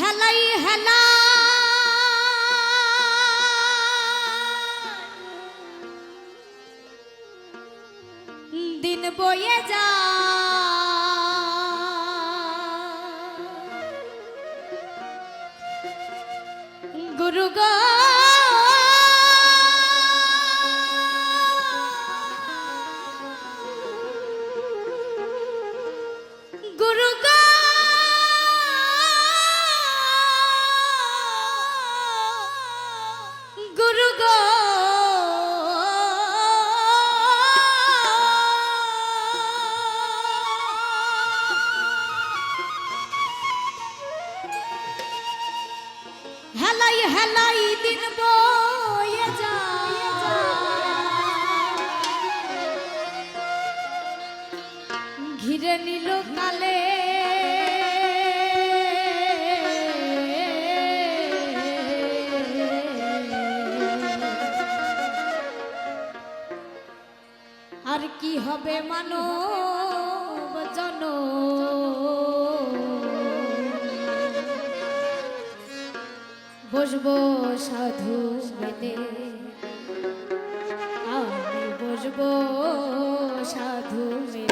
হেলাই হেলা। দিন বয়ে যা। গুরু গো। হেলাই হেলাই দিন বয়ে ঘিরে নিল কালে আর কি হবে মানব বসবো সাধু বেদে আমি বসবো সাধু মেলে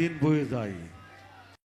দিন বয়ে যায়